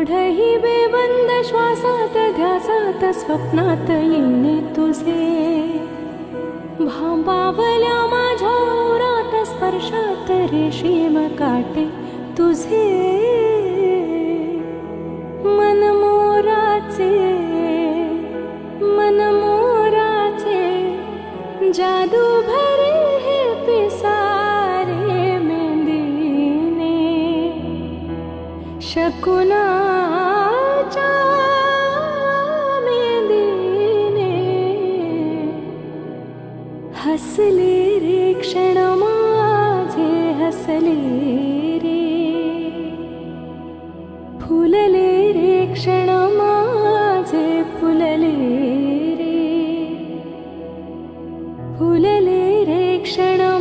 ओढही बेबंद श्वासात ध्यासात स्वप्नात येणे तुझे. भांबावल्या माझ्या ओरात स्पर्शात रेशीम काटे तुझे. मन मोराचे मन मोराचे जादू शकुना चे दीने हसले रे क्षणमाझे हसले रे। फुलले रे क्षणमाझे फुलले रे। फुलले रे क्षणमा